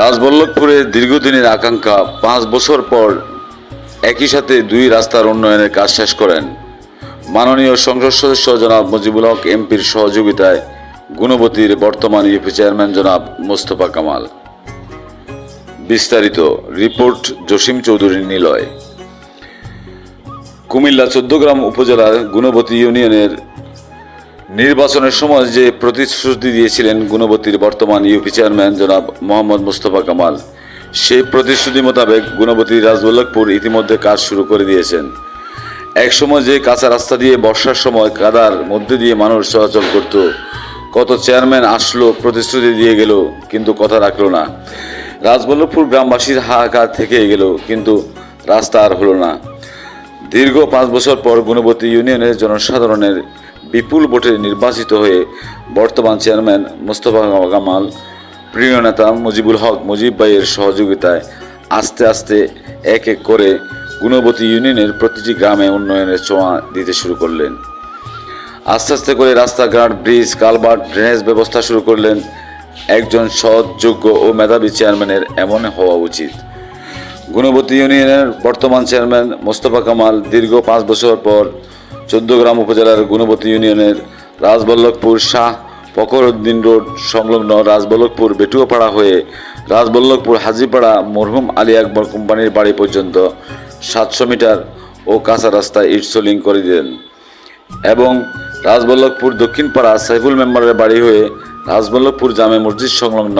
রাজবল্লভপুরে দীর্ঘদিনের আকাঙ্ক্ষা, পাঁচ বছর পর একই সাথে দুই রাস্তার উন্নয়নের কাজ শেষ করেন। মাননীয় সংসদ সদস্য জনাব মুজিবুল হক, এমপির সহযোগিতায় গুণবতীর বর্তমান ইউপি চেয়ারম্যান জনাব মোস্তফা কামাল। বিস্তারিত রিপোর্ট জসিম চৌধুরী নিলয়। কুমিল্লা চোদ্দগ্রাম উপজেলার গুণবতী ইউনিয়নের নির্বাচনের সময় যে প্রতিশ্রুতি দিয়েছিলেন গুণবতীর বর্তমান ইউপি চেয়ারম্যান জনাব মোহাম্মদ মুস্তফা কামাল, সেই প্রতিশ্রুতি মোতাবেক গুণবতী রাজবল্লভপুর ইতিমধ্যে কাজ শুরু করে দিয়েছেন। এক সময় যে কাঁচা রাস্তা দিয়ে বর্ষার সময় কাদার মধ্যে দিয়ে মানুষ চলাচল করত, কত চেয়ারম্যান আসলো, প্রতিশ্রুতি দিয়ে গেল, কিন্তু কথা রাখল না। রাজবল্লভপুর গ্রামবাসীর হাহাকার থেকে গেল, কিন্তু রাস্তা আর হলো না। দীর্ঘ পাঁচ বছর পর গুণবতী ইউনিয়নের জনসাধারণের বিপুল ভোটে নির্বাচিত হয়ে বর্তমান চেয়ারম্যান মোস্তফা কামাল, প্রিয় নেতা মুজিবুল হক মুজিব ভাইয়ের সহযোগিতায় আস্তে আস্তে এক এক করে গুণবতী ইউনিয়নের প্রতিটি গ্রামে উন্নয়নের ছোঁয়া দিতে শুরু করলেন। আস্তে আস্তে করে রাস্তাঘাট, ব্রিজ কালভার্ট ড্রেনেজ ব্যবস্থা শুরু করলেন। একজন সৎ যোগ্য ও মেধাবী চেয়ারম্যানের এমন হওয়া উচিত। গুণবতী ইউনিয়নের বর্তমান চেয়ারম্যান মোস্তফা কামাল দীর্ঘ পাঁচ বছর পর চোদ্দগ্রাম উপজেলার গুণবতী ইউনিয়নের রাজবল্লভপুর শাহ ফকরউদ্দিন রোড সংলগ্ন রাজবল্লভপুর বেটুয়াপাড়া হয়ে রাজবল্লভপুর হাজিপাড়া মরহুম আলী আকবর কোম্পানির বাড়ি পর্যন্ত সাতশো মিটার ও কাঁচা রাস্তায় ইটসোলিং করে দিলেন এবং রাজবল্লভপুর দক্ষিণপাড়া সাইফুল মেম্বারের বাড়ি হয়ে রাজবল্লভপুর জামে মসজিদ সংলগ্ন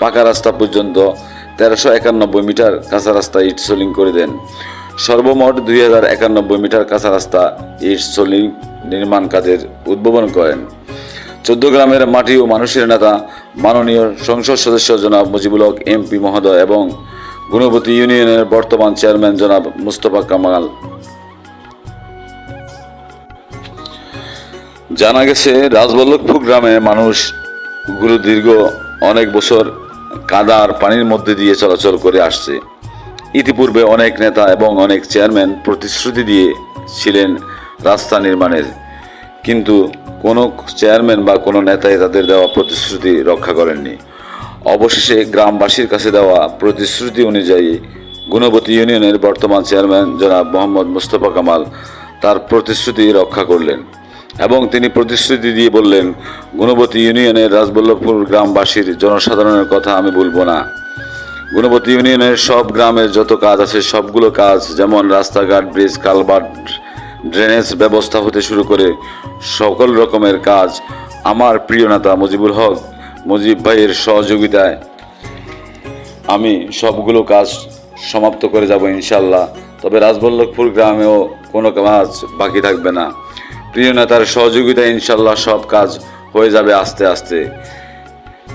পাকা রাস্তা পর্যন্ত তেরোশো একানব্বই মিটার কাঁচা রাস্তায় ইট সোলিং করে দেন। সর্বমোট দুই হাজার একানব্বই মিটার কাঁচা রাস্তা ইট সোলিং নির্মাণ কাজের উদ্বোধন করেন। চোদ্দ গ্রামের মাটি ও মানুষের নেতা, মাননীয় সংসদ সদস্য জনাব মুজিবুল হক, এমপি মহোদয় এবং গুণবতী ইউনিয়নের বর্তমান চেয়ারম্যান জনাব মুস্তফা কামাল। জানা গেছে, রাজবল্লভপুর গ্রামে মানুষ গুরু দীর্ঘ অনেক বছর কাদার পানির মধ্যে দিয়ে চলাচল করে আসছে। ইতিপূর্বে অনেক নেতা এবং অনেক চেয়ারম্যান প্রতিশ্রুতি দিয়েছিলেন রাস্তা নির্মাণের। কিন্তু কোনো চেয়ারম্যান বা কোনো নেতাই তাদের দেওয়া প্রতিশ্রুতি রক্ষা করেননি। অবশেষে গ্রামবাসীর কাছে দেওয়া প্রতিশ্রুতি অনুযায়ী গুণবতী ইউনিয়নের বর্তমান চেয়ারম্যান জনাব মোহাম্মদ মুস্তফা কামাল তার প্রতিশ্রুতি রক্ষা করলেন এবং তিনি প্রতিশ্রুতি দিয়ে বললেন, গুণবতী ইউনিয়নের রাজবল্লভপুর গ্রামবাসীর জনসাধারণের কথা আমি বলব না। গুণবতী ইউনিয়নের সব গ্রামের যত কাজ আছে, সবগুলো কাজ যেমন রাস্তাঘাট, ব্রিজ কালভার্ট ড্রেনেজ ব্যবস্থা হতে শুরু করে সকল রকমের কাজ আমার প্রিয় নেতা মুজিবুল হক মুজিব ভাইয়ের সহযোগিতায় আমি সবগুলো কাজ সমাপ্ত করে যাব ইনশাল্লাহ তবে রাজবল্লভপুর গ্রামেও কোনো কাজ বাকি থাকবে না। প্রিয় নেতার সহযোগিতায় ইনশাল্লাহ সব কাজ হয়ে যাবে আস্তে আস্তে।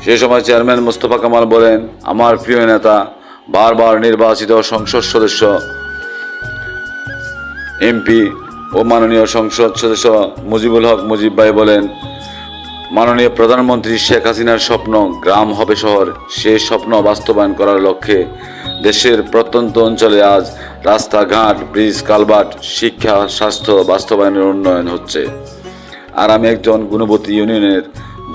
সে সময় চেয়ারম্যান মোস্তফা কামাল বলেন, আমার প্রিয় নেতা, বারবার নির্বাচিত সংসদ সদস্য, এমপি ও মাননীয় সংসদ সদস্য মুজিবুল হক মুজিব ভাই বলেন, মাননীয় প্রধানমন্ত্রী শেখ হাসিনার স্বপ্ন গ্রাম হবে শহর। সে স্বপ্ন বাস্তবায়ন করার লক্ষ্যে দেশের প্রত্যন্ত অঞ্চলে আজ রাস্তাঘাট, ব্রিজ কালভার্ট শিক্ষা, স্বাস্থ্য বাস্তবায়নের উন্নয়ন হচ্ছে। আর আমি একজন গুণবতী ইউনিয়নের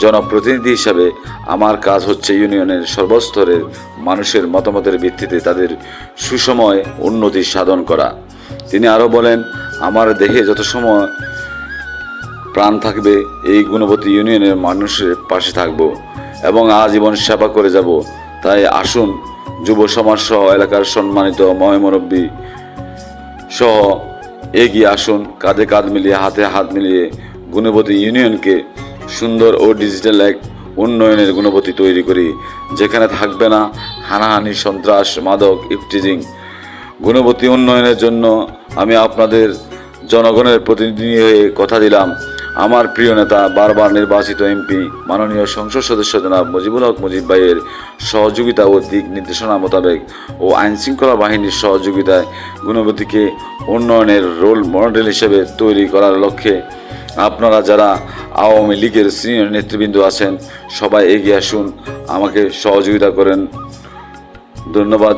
জনপ্রতিনিধি হিসাবে আমার কাজ হচ্ছে ইউনিয়নের সর্বস্তরের মানুষের মতামতের ভিত্তিতে তাদের সুসময় উন্নতি সাধন করা। তিনি আরও বলেন, আমার দেহে যত সময় প্রাণ থাকবে, এই গুণবতী ইউনিয়নের মানুষের পাশে থাকব এবং আজীবন সেবা করে যাব। তাই আসুন, যুব সমাজ সহ এলাকার সম্মানিত ময়মরব্বী সহ এগিয়ে আসুন। কাঁধে কাঁধ মিলিয়ে, হাতে হাত মিলিয়ে গুণবতী ইউনিয়নকে সুন্দর ও ডিজিটাল এক উন্নয়নের গুণবতী তৈরি করি, যেখানে থাকবে না হানাহানি, সন্ত্রাস, মাদক ইফটিজিং গুণবতী উন্নয়নের জন্য আমি আপনাদের জনগণের প্রতিনিধি হয়ে কথা দিলাম। আমার প্রিয় নেতা, বারবার নির্বাচিত এমপি, মাননীয় সংসদ সদস্য জনাব মুজিবুল হক মুজিব ভাইয়ের সহযোগিতা ও দিক নির্দেশনা মোতাবেক ও আইন শৃঙ্খলা বাহিনীর সহযোগিতায় গুণবতীকে উন্নয়নের রোল মডেল হিসেবে তৈরি করার লক্ষ্যে আপনারা যারা আওয়ামী লীগের সিনিয়র নেতৃবৃন্দ আছেন সবাই এগিয়ে আসুন আমাকে সহযোগিতা করেন। ধন্যবাদ।